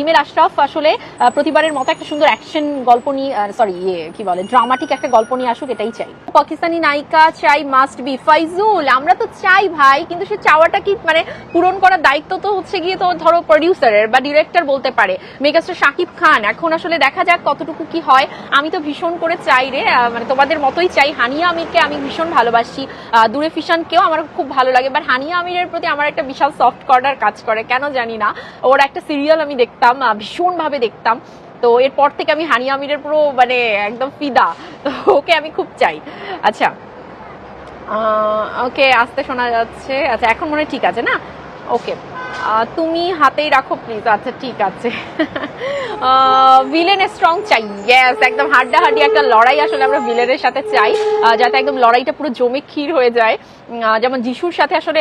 হিমেল আশরাফ আসলে প্রতিবারের মতো একটা সুন্দর অ্যাকশন গল্প নিয়ে সরি ইয়ে কি বলে ড্রামাটিক একটা গল্প নিয়ে আসুক, এটাই চাই। পাকিস্তানি নায়িকা চাই মাস্ট বি ফাইজুল, আমরা তো চাই ভাই, কিন্তু সে চাওয়াটা কি মানে পূরণ করার দায়িত্ব তো হচ্ছে গিয়ে তো, ধরো প্রডিউসারের বা ডিরেক্টর বলতে পারে, মেগাস্টার শাকিব খান। এখন আসলে দেখা যাক কতটুকু কি হয়। আমি তো ভীষণ করে চাই রে মানে তোমাদের মতোই চাই। হানিয়া আমিরকে আমি ভীষণ ভালোবাসি। দূরে ফিশনকেও আমার খুব ভালো লাগে বাট হানিয়া আমিরের প্রতি আমার একটা বিশাল সফট কর্নার কাজ করে, কেন জানি না। ওর একটা সিরিয়াল আমি দেখতাম আহ, ভীষণভাবে দেখতাম। তো এরপর থেকে আমি হানি আমিরের পুরো মানে একদম ফিদা। তো ওকে আমি খুব চাই। আচ্ছা ওকে আসতে শোনা যাচ্ছে। আচ্ছা এখন মনে ঠিক আছে না? ওকে। তুমি হাতেই রাখো প্লিজ আচ্ছা ঠিক আছে। ভিলেন স্ট্রং চাই। ইয়েস একদম হাড্ডাহাড্ডি একটা লড়াই আসলে আমরা ভিলেনের সাথে চাই যাতে একদম লড়াইটা পুরো জমে ক্ষীর হয়ে যায়। যেমন যিশুর সাথে আসলে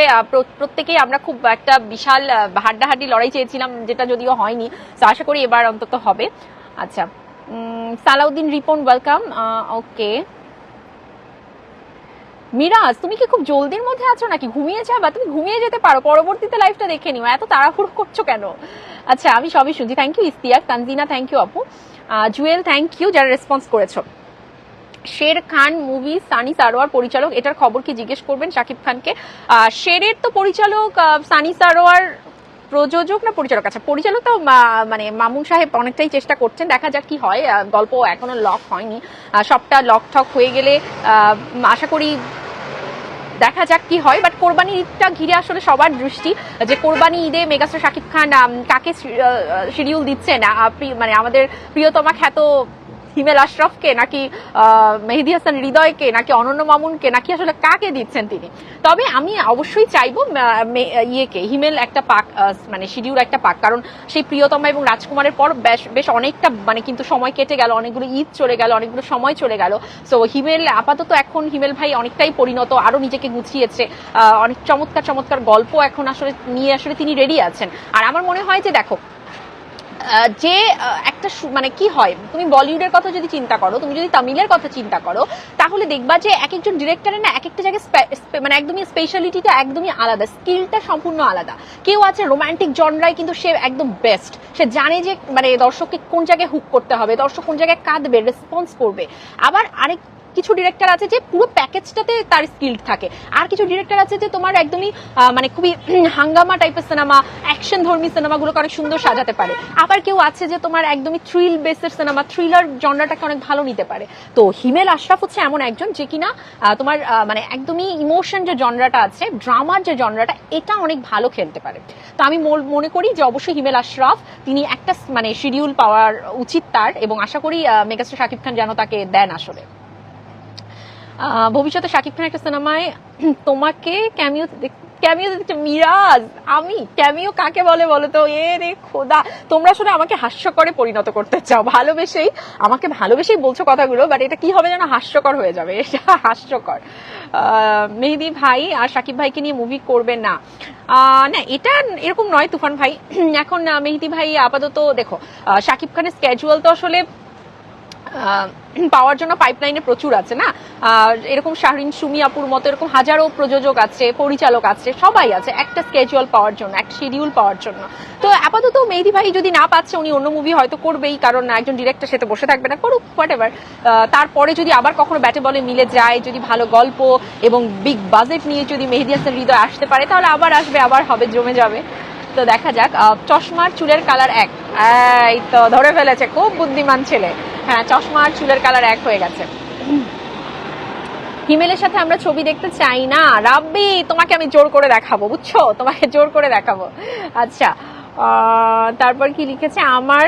প্রত্যেকেই আমরা খুব একটা বিশাল হাড্ডাহাড্ডি লড়াই চেয়েছিলাম, যেটা যদিও হয়নি। তো আশা করি এবার অন্তত হবে। আচ্ছা সালাউদ্দিন রিপন ওয়েলকাম ওকে মিরাজ, তুমি কি খুব জলদির মধ্যে আছো নাকি? ঘুমিয়ে যাবা? তুমি ঘুমিয়ে যেতে পারো। পরবর্তীতে লাইফটা দেখে নিও। এত তাড়াহুড়ো করছ কেন? আচ্ছা আমি সবই শুনছি। Thank you Istiaq, Tanjina thank you আপু। জুয়েল থ্যাংক ইউ যারা রেসপন্স করেছ। শের খান, মুভি, সানি সারোয়ার, পরিচালক, এটার খবর কি জিজ্ঞেস করবেন শাকিব খানকে? শেরের তো পরিচালক সানি সারোয়ার প্রযোজক না পরিচালক? আচ্ছা পরিচালক তো মানে মামুন সাহেব অনেকটাই চেষ্টা করছেন। দেখা যাক কি হয়। গল্প এখনও লক হয়নি। সবটা লক ঠক হয়ে গেলে আশা করি দেখা যাক কি হয় বাট কোরবানি ঈদটা ঘিরে আসলে সবার দৃষ্টি যে কোরবানি ঈদে মেগাস্টার শাকিব খান কাকে শিডিউল দিচ্ছে না মানে আমাদের প্রিয়তমা খ্যাত হিমেল আশরফকে নাকি মেহেদি হাসান হৃদয়কে, নাকি অনন্য মামুনকে, নাকি আসলে কাকে দিচ্ছেন তিনি? তবে আমি অবশ্যই চাইব ইয়েকে, হিমেল একটা পাক মানে শিডিউল একটা পাক। কারণ সেই প্রিয়তমা এবং রাজকুমারের পর বেশ বেশ অনেকটা মানে কিন্তু সময় কেটে গেল, অনেকগুলো ঈদ চলে গেল, অনেকগুলো সময় চলে গেল। সো হিমেল আপাতত এখন, হিমেল ভাই অনেকটাই পরিণত, আরও নিজেকে গুছিয়েছে। অনেক চমৎকার চমৎকার গল্প এখন আসলে, নিয়ে আসলে তিনি রেডি আছেন। আর আমার মনে হয় যে, দেখো যে একটা মানে কি হয়, তুমি বলিউডের কথা যদি চিন্তা করো, তুমি যদি তামিলের কথা চিন্তা করো, তাহলে দেখবা যে এক একজন ডিরেক্টরের না এক একটা জায়গায় মানে একদমই স্পেশালিটিটা একদমই আলাদা স্কিলটা সম্পূর্ণ আলাদা। কেউ আছে রোমান্টিক জনরায় কিন্তু সে একদম বেস্ট সে জানে যে মানে দর্শককে কোন জায়গায় হুক করতে হবে, দর্শক কোন জায়গায় কাঁদবে রেসপন্স করবে। আবার আরেক কিছু ডিরেক্টর আছে যে পুরো প্যাকেজটাতে তার স্কিল থাকে। আর কিছু ডিরেক্টর আছে যে তোমার একদমই মানে খুবই হাঙ্গামা টাইপের সিনেমা অ্যাকশন ধর্মী সিনেমাগুলোকে অনেক সুন্দর সাজাতে পারে। আবার কেউ আছে যে তোমার একদমই থ্রিল বেসের সিনেমা থ্রিলার জনরাটাকে অনেক ভালো নিতে পারে। তো হিমেল আশরাফ হচ্ছে এমন একজন যে কিনা তোমার মানে একদমই ইমোশন যে জনরাটা আছে ড্রামার যে জনরাটা এটা অনেক ভালো খেলতে পারে। তো আমি মনে করি যে অবশ্যই হিমেল আশরাফ, তিনি একটা মানে শিডিউল পাওয়ার উচিত তার এবং আশা করি মেগাস্টার শাকিব খান যেন তাকে দেন আসলে। ভবিষ্যতে শাকিব খান একটা সিনেমায় তোমাকে ক্যামিও ক্যামিও দেখতে মিরাজ, আমি। ক্যামিও কাকে বলে বলো তো? এ রে খোদা। তোমরা শুনে আমাকে হাস্যকরে পরিণত করতে চাও। ভালোবেসেই, আমাকে ভালোবেসেই বলছো কথাগুলো বাট এটা কি হবে যেন হাস্যকর হয়ে যাবে? এটা হাস্যকর। মেহেদি ভাই আর শাকিব ভাইকে নিয়ে মুভি করবেন না। না, এটা এরকম নয় তুফান ভাই। এখন মেহেদি ভাই আপাতত, দেখো শাকিব খানের স্ক্যাজুয়াল তো আসলে পাওয়ার জন্য পাইপলাইনে প্রচুর আছে, না? এরকম শাহরিন, সুমি, আপুর মতো এরকম হাজারো প্রযোজক আছে, পরিচালক আছে, সবাই আছে, একটা স্কেজুয়াল পাওয়ার জন্য, একটা শিডিউল পাওয়ার জন্য। তো আপাতত মেহেদি ভাই যদি না পাচ্ছে, উনি অন্য মুভি হয়তো করবেই, কারণ না একজন ডিরেক্টর সে তো বসে থাকবে না, করুক হোয়াট এভার তারপরে যদি আবার কখনো ব্যাটে বলে মিলে যায়, যদি ভালো গল্প এবং বিগ বাজেট নিয়ে যদি মেহেদি হাসান হৃদয় আসতে পারে, তাহলে আবার আসবে, আবার হবে, জমে যাবে। তো দেখা যাক চশমার চুলের কালার এক। এই তো, ধরে ফেলেছে, খুব বুদ্ধিমান ছেলে। হ্যাঁ চশমা আর চুলের কালার এক হয়ে গেছে। হিমেলের সাথে আমরা ছবি দেখতে চাই না। রাব্বি, তোমাকে আমি জোর করে দেখাবো, বুঝছ? তোমাকে জোর করে দেখাবো। আচ্ছা তারপর কি লিখেছে? আমার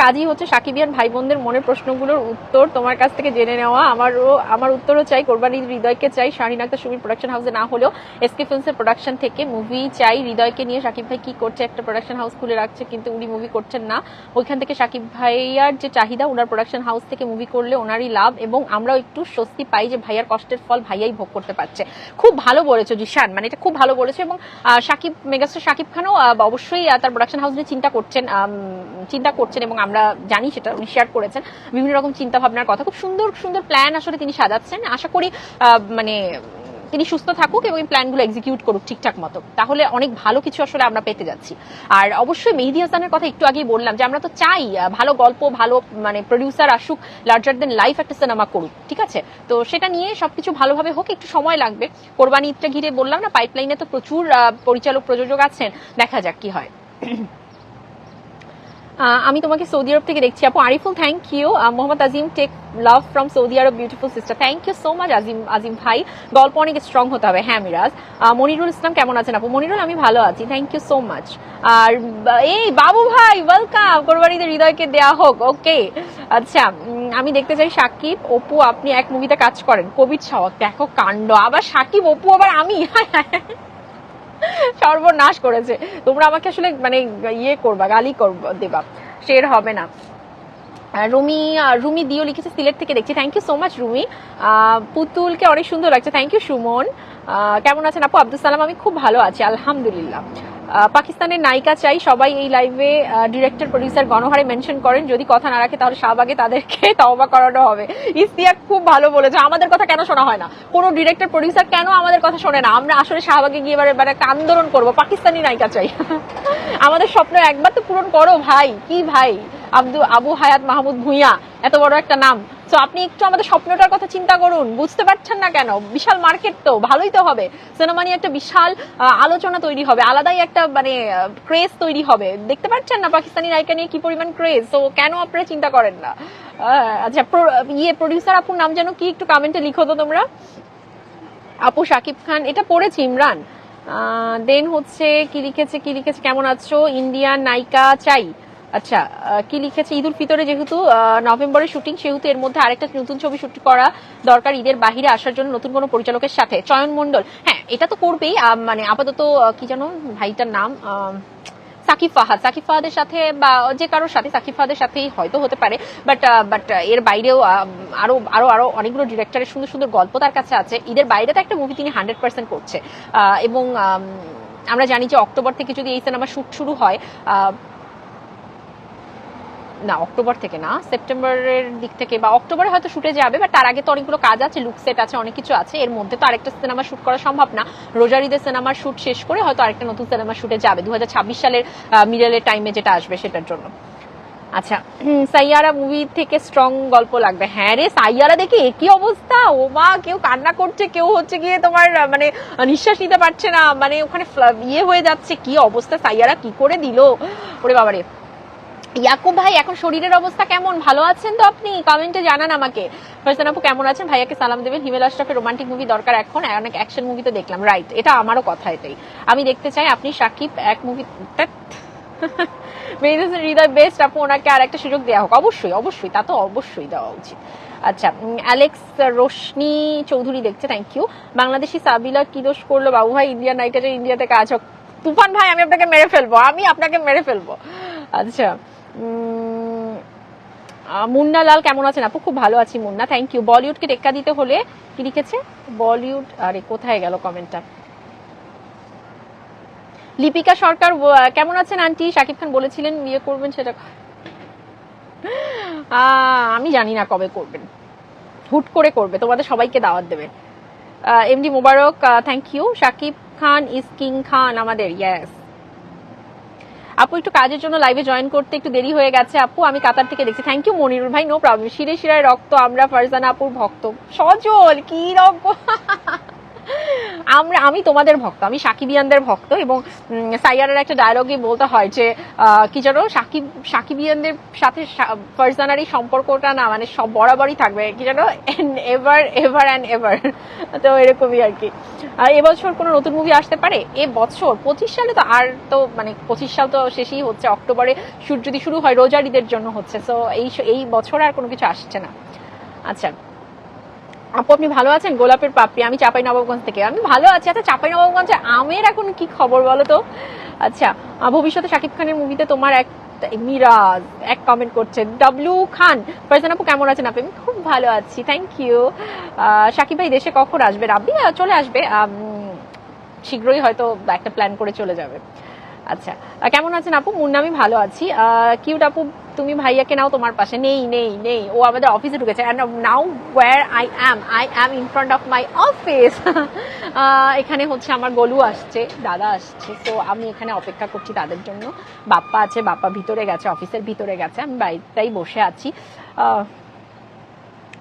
কাজই হচ্ছে সাকিবিয়ান ভাই বোনদের মনের প্রশ্নগুলোর উত্তর। তোমার কাছ থেকে জেনে নেওয়া। আমারও, আমার উত্তরও চাই। কোরবানি হৃদয়কে চাই। শাহিন আক্তার সুমির প্রোডাকশন হাউসে না হলেও এসকে ফিল্মসের প্রোডাকশন থেকে মুভি চাই। হৃদয়কে নিয়ে সাকিব ভাই কি করছে? একটা প্রোডাকশন হাউস খুলে রাখছে, কিন্তু উনি মুভি করছেন না। ওইখান থেকে সাকিব ভাইয়ার যে চাহিদা ওনার প্রোডাকশন হাউস থেকে মুভি করলে ওনারই লাভ এবং আমরাও একটু স্বস্তি পাই যে ভাইয়ার কষ্টের ফল ভাইয়াই ভোগ করতে পারছে। খুব ভালো বলেছ জিশান। মানে এটা খুব ভালো বলেছ এবং সাকিব, মেগাস্টার সাকিব খানও অবশ্যই তার প্রোডাকশন হাউস নিয়ে চিন্তা করছেন চিন্তা করছেন এবং আমরা জানি সেটা উনি শেয়ার করেছেন, বিভিন্ন রকম চিন্তা ভাবনার কথা। খুব সুন্দর সুন্দর প্ল্যান আসলে তিনি সাজাচ্ছেন। আশা করি মানে তিনি সুস্থ থাকুক এবং এই প্ল্যানগুলো এক্সিকিউট করুক ঠিকঠাক মতো। তাহলে অনেক ভালো কিছু আসলে আমরা পেতে যাচ্ছি। আর অবশ্যই মেহেদি হাসানের কথা একটু আগেই বললাম যে, আমরা তো চাই ভালো গল্প, ভালো মানে প্রডিউসার আসুক লার্জার দেন লাইফ একটা সিনেমা করুক, ঠিক আছে? তো সেটা নিয়ে সবকিছু ভালোভাবে হোক, একটু সময় লাগবে। কোরবানি ঘিরে বললাম না পাইপলাইনে তো প্রচুর পরিচালক, প্রযোজক আছেন, দেখা যাক কি হয়। আমি তোমাকে সৌদি আরব থেকে দেখছি। আপু, Ariful thank you Mohammad Azim take love from Saudi Arab beautiful sister thank you so much Azim Azim ভাই। গল্প অনেক স্ট্রং হতে হবে। হ্যাঁ মিরাজ। মনিরুল ইসলাম, কেমন আছেন আপু? মনিরুল, আমি ভালো আছি। থ্যাংক ইউ সো মাচ আর এই, বাবু ভাই ওয়েলকাম কোরবানিতে হৃদয়কে দেয়া হোক। ওকে আচ্ছা আমি দেখতে চাই সাকিব। অপু, আপনি এক মুভিতে কাজ করেন। কবির ছাওয়াক দেখো, কাণ্ড। আবার সাকিব, অপু, আবার আমি। সর্বনাশ করেছে। তোমরা আমাকে আসলে মানে ইয়ে করবা, গালি করবা দেবা। শের হবে না। রুমি রুমি দিও লিখেছে সিলেট থেকে দেখছি। Thank you so much Rumi. পুতুলকে অনেক সুন্দর লাগছে। Thank you Sumon. কেমন আছেন আপু? আব্দুল সালাম, আমি খুব ভালো আছি। আলহামদুলিল্লাহ। পাকিস্তানের নায়িকা চাই। সবাই এই লাইভে ডিরেক্টর প্রডিউসার গণহারে মেনশন করেন। যদি কথা না রাখে, তাহলে শাহবাগে তাদেরকে তওবা করানো হবে। ইস্তিয়াক খুব ভালো বলেছে। আমাদের কথা কেন শোনা হয় না? কোনো ডিরেক্টর প্রডিউসার কেন আমাদের কথা শোনে না? আমরা আসলে শাহবাগে গিয়ে এবারে এবারে একটা আন্দোলন করব। পাকিস্তানি নায়িকা চাই। আমাদের স্বপ্ন একবার তো পূরণ করো ভাই। কি ভাই? আব্দু আবু হায়াত মাহমুদ ভুঁইয়া। এত বড় একটা নাম। তো আপনি একটু আমাদের স্বপ্নটার কথা চিন্তা করুন। বুঝতে পারছেন না কেন? বিশাল মার্কেট তো, ভালোই তো হবে। সিনেমা নিয়ে একটা বিশাল আলোচনা তৈরি হবে। আলাদাই একটা মানে ক্রেজ তৈরি হবে। দেখতে পাচ্ছেন না পাকিস্তানি নায়িকা নিয়ে কি পরিমাণ ক্রেজ তো কেন আপনারা চিন্তা করেন না? আচ্ছা ইয়ে প্রডিউসার আপুর নাম যেন কি একটু কমেন্টে লিখো তো তোমরা। আপু শাকিব খান, এটা পড়েছি, ইমরান। দেন হচ্ছে, কি লিখেছে কি লিখেছে, কেমন আছো? ইন্ডিয়ান নায়িকা চাই। আচ্ছা কি লিখেছে? ঈদুল ফিতরে যেহেতু নভেম্বরে শুটিং, সেহেতু এর মধ্যে আরেকটা নতুন ছবি শুট করা দরকার ঈদের বাহিরে আসার জন্য নতুন কোনো পরিচালকের সাথে। চয়ন মণ্ডল। হ্যাঁ এটা তো করবেই। মানে আপাতত কি জানো ভাইটার নাম সাকিব ফাহাদ। সাকিব ফাহাদের সাথে বা যে কারোর সাথে, সাকিব ফাহাদের সাথেই হয়তো হতে পারে। বাট বাট এর বাইরেও আরও আরও আরও অনেকগুলো ডিরেক্টরের সুন্দর সুন্দর গল্প তার কাছে আছে। ঈদের বাইরে তো একটা মুভি তিনি হান্ড্রেড পার্সেন্ট করছে। এবং আমরা জানি যে অক্টোবর থেকে যদি এই সিনেমা শুট শুরু হয় না, অক্টোবর থেকে না, সেপ্টেম্বরের দিক থেকে বা অক্টোবরে হয়তো শুটে যাবে বাট তার আগে তো অনেকগুলো কাজ আছে লুক সেট আছে, অনেক কিছু আছে, এর মধ্যে তো আরেকটা সিনেমা শুট করা সম্ভব না। রোজার সিনেমার শুট শেষ করে হয়তো আরেকটা নতুন সিনেমা শুটে যাবে। দু হাজার ছাব্বিশ সালের মিডলের টাইমে যেটা আসবে সেটার জন্য। আচ্ছা সাইয়ারা মুভি থেকে স্ট্রং গল্প লাগবে। হ্যাঁ রে, সাইয়ারা দেখে একই অবস্থা। ও মা, কেউ কান্না করছে, কেউ হচ্ছে গিয়ে তোমার মানে নিঃশ্বাস নিতে পারছে না। মানে ওখানে ইয়ে হয়ে যাচ্ছে, কি অবস্থা, সাইয়ারা কি করে দিল? ওরে বাবারে। ইয়াকুব ভাই, এখন শরীরের অবস্থা কেমন? ভালো আছেন তো আপনি? কমেন্টে জানান আমাকে। ফারজান আপু, কেমন আছেন? ভাইয়াকে সালাম দেবেন। হিমেল আশরাফের রোমান্টিক মুভি দরকার এখন। অনেক অ্যাকশন মুভি তো দেখলাম। রাইট এটা আমারও কথা এটাই। আমি দেখতে চাই আপনি সাকিব এক মুভি মেয়েদের হৃদয় বেস্ট আপু, ওনাকে আর একটা সুযোগ দেওয়া হোক। অবশ্যই অবশ্যই। তা তো অবশ্যই দেওয়া উচিত। আচ্ছা অ্যালেক্স রোশনি চৌধুরী দেখছে। থ্যাংক ইউ বাংলাদেশি সাবিলা কি দোষ করল? বাবু ভাই ইন্ডিয়ান নাইটারে ইন্ডিয়াতে কাজ হোক। তুফান ভাই, আমি আপনাকে মেরে ফেলব। আমি আপনাকে মেরে ফেলব। আচ্ছা। মুন্না লাল কেমন আছেন আপু? খুব ভালো আছি মুন্না থ্যাংক ইউ বলিউডকে টেক্কা দিতে হলে কি লিখেছে? বলিউড, আরে কোথায় গেল কমেন্টটা লিপিকা সরকার কেমন আছেন আন্টি? শাকিব খান বলেছিলেন বিয়ে করবেন সেটা। আমি জানি না কবে করবেন। হুট করে করবে, তোমাদের সবাইকে দাওয়াত দেবে। MD Mobarak thank you Shakib Khan is king Khan আমাদের ইয়েস আপু, একটু কাজের জন্য লাইভে জয়েন করতে একটু দেরি হয়ে গেছে, আপু। আমি কাতার থেকে দেখছি। থ্যাংক ইউ মনিরুল ভাই নো প্রবলেম শিরে শিরায় রক্ত, আমরা ফারজানা আপুর ভক্ত। সজল, কি রকম? আমরা, আমি তোমাদের ভক্ত, আমি সাকিবিয়ানদের ভক্ত এবং সাইয়ারের একটা ডায়লগে বলতে হয় যে কি জানো সাকিব সাকিবিয়ানদের সাথে ফারজানার সম্পর্কটা না মানে সব বরাবরই থাকবে, কি জানো এভার এভার অ্যান্ড এভার তো এরকমই আর কি। আর এবছর কোনো নতুন মুভি আসতে পারে? এ বছর পঁচিশ সালে তো আর তো মানে পঁচিশ সাল তো শেষই হচ্ছে, অক্টোবরে শুট যদি শুরু হয়, রোজারিদের জন্য হচ্ছে সো এই এই বছর আর কোনো কিছু আসছে না। আচ্ছা আপু আপনি ভালো আছেন? গোলাপের পাপড়ি আমি চাপাই নবাবগঞ্জ থেকে। আমি ভালো আছি। আচ্ছা চাপাই নবাবগঞ্জে আমের এখন কি খবর বলো তো? আচ্ছা ভবিষ্যতে শাকিব খানের মুভিতে তোমার এক মিরাজ এক কমেন্ট করছে ডাব্লু খান। ফারজান আপু কেমন আছেন আপনি? খুব ভালো আছি থ্যাংক ইউ শাকিব ভাই দেশে কখন আসবে আহ, চলে আসবে শীঘ্রই হয়তো একটা প্ল্যান করে চলে যাবে। আচ্ছা কেমন আছেন আপু? মুন্না আমি ভালো আছি। কিউট আপু তুমি ভাইয়াকে নাও তোমার পাশে। নেই নেই নেই। ও আমাদের অফিসে ঢুকেছে। And now where I am I am in front of my office এখানে হচ্ছে আমার গলু আসছে, দাদা আসছে। তো আমি এখানে অপেক্ষা করছি তাদের জন্য। বাপ্পা আছে, বাপ্পা ভিতরে গেছে অফিসের ভিতরে গেছে। আমি বাইরটাই বসে আছি।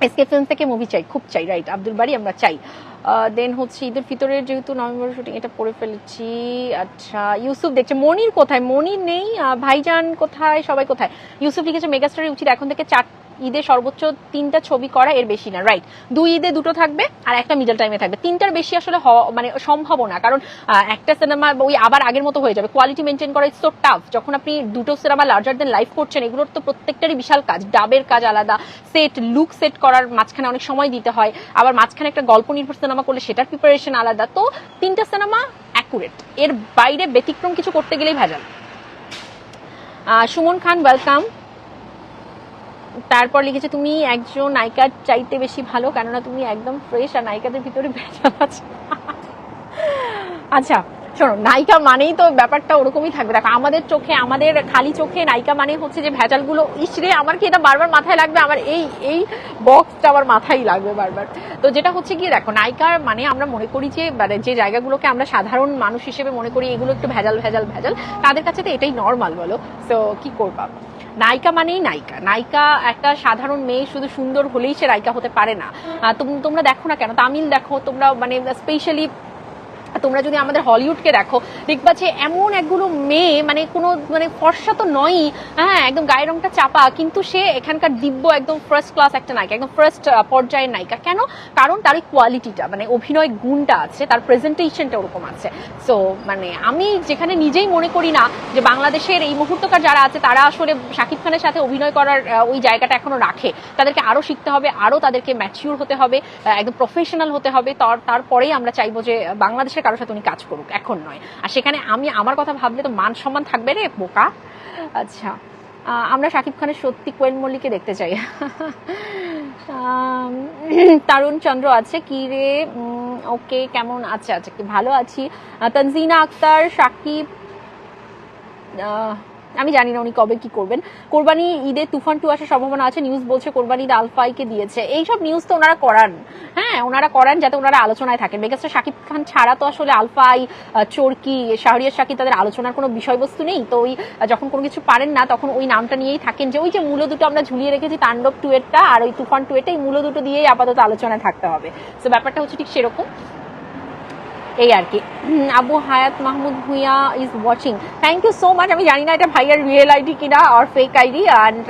এসকে ফিল্ম থেকে মুভি চাই, খুব চাই রাইট আব্দুল বাড়ি আমরা চাই। দেন হচ্ছে ঈদের ফিতরের যেহেতু নভেম্বর শুটিং এটা পড়ে ফেলেছি। আচ্ছা ইউসুফ দেখছে, মনির কোথায়? মনির নেই ভাইজান কোথায়? সবাই কোথায়? ইউসুফ লিখেছে মেগাস্টারের উচিত, এখন থেকে চার ঈদে সর্বোচ্চ তিনটা ছবি করা এর বেশি না রাইট দুই ঈদে দুটো থাকবে আর একটা মিডল টাইমে থাকবে। তিনটার বেশি আসলে মানে সম্ভব না, কারণ একটা সিনেমা ওই আবার আগের মতো হয়ে যাবে। কোয়ালিটি মেনটেন করা ইটস সো টাফ যখন আপনি দুটো সিনেমা লার্জার দেন লাইফ করছেন, এগুলোর তো প্রত্যেকটারই বিশাল কাজ। ডাবের কাজ আলাদা সেট লুক সেট করার মাঝখানে অনেক সময় দিতে হয়। আবার মাঝখানে একটা গল্প নির্ভর সিনেমা করলে সেটার প্রিপারেশন আলাদা। তো তিনটা সিনেমা অ্যাকুরেট এর বাইরে ব্যতিক্রম কিছু করতে গেলেই ভেজাল। সুমন খান ওয়েলকাম তারপর লিখেছে, তুমি একজন নায়িকার চাইতে বেশি ভালো, কেননা তুমি একদম ফ্রেশ আর নায়িকাদের ভিতরে ভেজাল আছে। আচ্ছা শোনো, নায়িকা মানেই তো ব্যাপারটা ওরকমই থাকবে। দেখো, আমাদের চোখে, আমাদের খালি চোখে নায়িকা মানে হচ্ছে যে ভেজালগুলো ইসরে আমার কি এটা বারবার মাথায় লাগবে? আমার এই এই বক্সটা আমার মাথায় লাগবে বারবার। তো যেটা হচ্ছে কি দেখো নায়িকার মানে আমরা মনে করি যে মানে যে জায়গাগুলোকে আমরা সাধারণ মানুষ হিসেবে মনে করি, এগুলো একটু ভেজাল ভেজাল ভেজাল। তাদের কাছে তো এটাই নর্মাল বলো। তো কি করবা? নায়িকা মানেই নায়িকা। নায়িকা একটা সাধারণ মেয়ে, শুধু সুন্দর হলেই সে নায়িকা হতে পারে না। তোমরা দেখো না কেন? তামিল দেখো, তোমরা মানে স্পেশালি তোমরা যদি আমাদের হলিউডকে দেখো, দেখবা যে এমন একগুলো মেয়ে মানে কোনো মানে ফর্সা তো নয়ই হ্যাঁ একদম গায়ের রংটা চাপা, কিন্তু সে এখানকার দিব্য একদম ফার্স্ট ক্লাস একটা নায়িকা, একদম ফার্স্ট পর্যায়ের নায়িকা। কেন? কারণ তার ওই কোয়ালিটিটা মানে অভিনয় গুণটা আছে, তার প্রেজেন্টেশনটা ওরকম আছে। সো মানে আমি যেখানে নিজেই মনে করি না যে বাংলাদেশের এই মুহূর্তকার যারা আছে, তারা আসলে শাকিব খানের সাথে অভিনয় করার ওই জায়গাটা এখনও রাখে। তাদেরকে আরও শিখতে হবে, আরও তাদেরকে ম্যাচিউর হতে হবে একদম প্রফেশনাল হতে হবে। তার, তারপরেই আমরা চাইব যে বাংলাদেশের কারোর সাথে উনি কাজ করুক এখন নয়। আর সেখানে আমি আমার কথা ভাবলে তো মান সম্মান থাকবে রে বোকা। আচ্ছা আমরা শাকিব খানের সত্যি কোয়েল মল্লিকে দেখতে চাই। তারুণ চন্দ্র আছে কি রে? ওকে কেমন আছে? আচ্ছা ভালো আছি। তনজিনা আক্তার সাকিব আহ, আমি জানি না উনি কবে কি করবেন। কোরবানি ঈদে তুফান টু আসার সম্ভাবনা আছে নিউজ বলছে কোরবানি ঈদ আলফাইকে দিয়েছে। এইসব নিউজ তো ওনারা করান। হ্যাঁ ওনারা করান যাতে ওনারা আলোচনায় থাকেন। মেগাস্টার শাকিব খান ছাড়া তো আসলে আলফাই চরকি, শাহরিয়ার শাকিব তাদের আলোচনার কোনো বিষয়বস্তু নেই। তো ওই যখন কোনো কিছু পারেন না, তখন ওই নামটা নিয়েই থাকেন যে ওই যে মূল দুটো আমরা ঝুলিয়ে রেখেছি, তাণ্ডব টু এরটা আর ওই তুফান টু এরটা এই মূল দুটো দিয়েই আপাতত আলোচনায় থাকতে হবে। তো ব্যাপারটা হচ্ছে ঠিক সেরকম। এই আর কি। Abu Hayat Mahmud Bhuiyan is watching thank you so much আমি জানি না এটা ভাইয়ার রিয়েল আইডি কিনা আর ফেক আইডি অ্যান্ড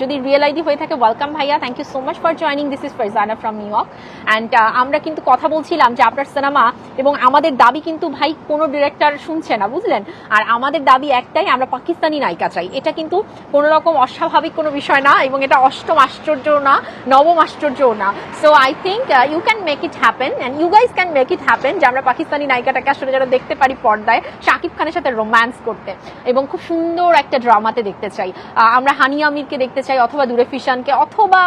যদি রিয়েল আইডি হয়ে থাকে ওয়েলকাম ভাইয়া। Thank you so much for joining this is Farzana from New York and আমরা কিন্তু কথা বলছিলাম যে আপনার সিনেমা এবং আমাদের দাবি কিন্তু ভাই কোনো ডিরেক্টর শুনছে না, বুঝলেন? আর আমাদের দাবি একটাই, আমরা পাকিস্তানি নায়িকা চাই। এটা কিন্তু কোনো রকম অস্বাভাবিক কোনো বিষয় না এবং এটা অষ্টম আশ্চর্য না, নবম আশ্চর্যও না। So I think you can make it happen and you guys can make it happen যে আমরা পাকিস্তানি নায়িকাটাকে আসলে যারা দেখতে পারি পর্দায় শাকিব খানের সাথে রোম্যান্স করতে। এবং খুব সুন্দর একটা ড্রামাতে দেখতে চাই। আমরা হানি আমিরকে দেখতে চাই, অথবা দূরে ফিশানকে, অথবা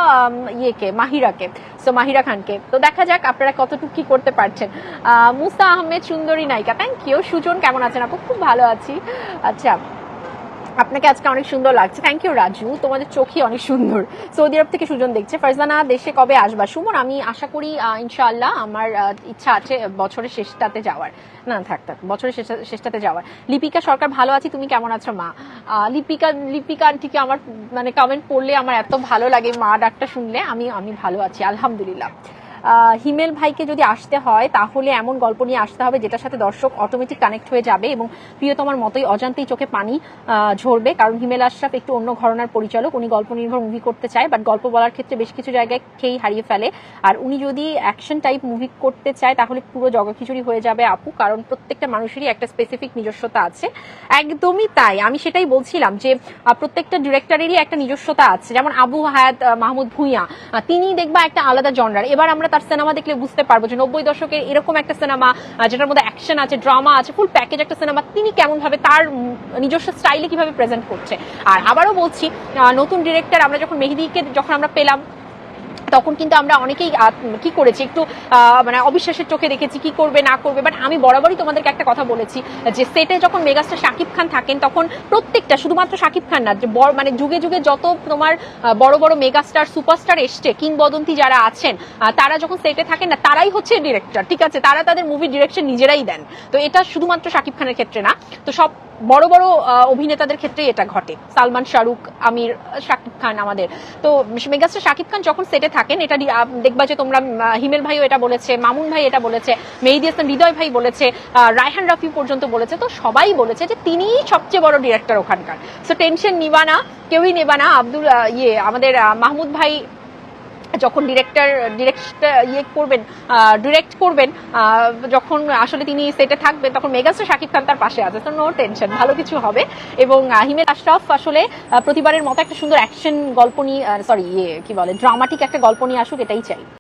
ইয়েকে, মাহিরাকে। সো মাহিরা খানকে। তো দেখা যাক আপনারা কতটুকু কি করতে পারছেন। মুসা আহমেদ সুন্দরী নায়িকা। থ্যাংক ইউ সুজন, কেমন আছেন আপু? খুব ভালো আছি। আচ্ছা আপনাকে আজকে অনেক সুন্দর লাগছে। Thank you Raju. তোমাদের চোখই অনেক সুন্দর। সৌদি আরব থেকে সুজন দেখছে। ফারজানা, দেশে কবে আসবা? সুমন, আমি আশা করি ইনশাআল্লাহ আমার ইচ্ছা আছে বছরের শেষটাতে যাওয়ার। না, থাক থাক, বছরের শেষটাতে যাওয়ার। লিপিকা সরকার, ভালো আছি। তুমি কেমন আছো, মা? লিপিকা লিপিকা আন্টিকে আমার মানে কমেন্ট পড়লে আমার এত ভালো লাগে। মা ডাকটা শুনলে আমি আমি ভালো আছি। আলহামদুলিল্লাহ। হিমেল ভাইকে যদি আসতে হয়, তাহলে এমন গল্প নিয়ে আসতে হবে যেটার সাথে দর্শক অটোমেটিক কানেক্ট হয়ে যাবে এবং প্রিয়তমার মতোই অজান্তেই চোখে পানি ঝরবে। কারণ হিমেল আশরাফ একটু অন্য ঘরনার পরিচালক। উনি গল্প নির্ভর মুভি করতে চায় বাট গল্প বলার ক্ষেত্রে বেশ কিছু জায়গায় খেই হারিয়ে ফেলে। আর উনি যদি অ্যাকশন টাইপ মুভি করতে চায়, তাহলে পুরো জগখিচুড়ি হয়ে যাবে আপু, কারণ প্রত্যেকটা মানুষেরই একটা স্পেসিফিক নিজস্বতা আছে। একদমই তাই। আমি সেটাই বলছিলাম যে প্রত্যেকটা ডিরেক্টরেরই একটা নিজস্বতা আছে। যেমন আবু হায়াত মাহমুদ ভুঁইয়া তিনি দেখবা একটা আলাদা জনরার এবার আমরা তার সিনেমা দেখলে বুঝতে পারব যে নব্বই দশকের এরকম একটা সিনেমা যেটার মধ্যে অ্যাকশন আছে ড্রামা আছে ফুল প্যাকেজ একটা সিনেমা তিনি কেমন ভাবে তার নিজস্ব স্টাইলে কীভাবে প্রেজেন্ট করছে। আর আবারও বলছি নতুন ডিরেক্টর আমরা যখন মেহেদিকে যখন আমরা পেলাম তখন কিন্তু আমরা অনেকেই কি করেছি, একটু মানে অবিশ্বাসের চোখে দেখেছি কি করবে, না করবে বাট আমি বরাবরই তোমাদেরকে একটা কথা বলেছি যে সেটে যখন মেগাস্টার শাকিব খান থাকেন, তখন প্রত্যেকটা, শুধুমাত্র শাকিব খান না, যে মানে যুগে যুগে যত তোমার বড় বড় মেগাস্টার, সুপারস্টার এসছে, কিংবদন্তি যারা আছেন তারা যখন সেটে থাকেন না, তারাই হচ্ছে ডিরেক্টর ঠিক আছে? তারা তাদের মুভি ডিরেকশন নিজেরাই দেন। তো এটা শুধুমাত্র শাকিব খানের ক্ষেত্রে না। তো সব বড় বড় অভিনেতাদের ক্ষেত্রে এটা ঘটে। সালমান শাহরুখ, আমির শাকিব খান আমাদের। তো মেগাস্টার শাকিব খান যখন সেটে থাকেন, এটা দেখবা যে তোমরা হিমেল ভাইও এটা বলেছে, মামুন ভাই এটা বলেছে, মেহিদি হাসান, হৃদয় ভাই বলেছে রায়হান রাফি পর্যন্ত বলেছে। তো সবাই বলেছে যে তিনিই সবচেয়ে বড় ডিরেক্টর ওখানকার। সো টেনশন নিবা না, কেউই নেবা না। আব্দুল ইয়ে আমাদের মাহমুদ ভাই যখন ডিরেক্টর ডিরেক্ট ইয়ে করবেন ডিরেক্ট করবেন যখন আসলে তিনি সেটে থাকবেন, তখন মেগাস্টার শাকিব খান তার পাশে আছে। তো নো টেনশন ভালো কিছু হবে। এবং হিমেল আশরাফ আসলে প্রতিবারের মতো একটা সুন্দর অ্যাকশন গল্প নিয়ে সরি ইয়ে কি বলে ড্রামাটিক একটা গল্প নিয়ে আসুক, এটাই চাই।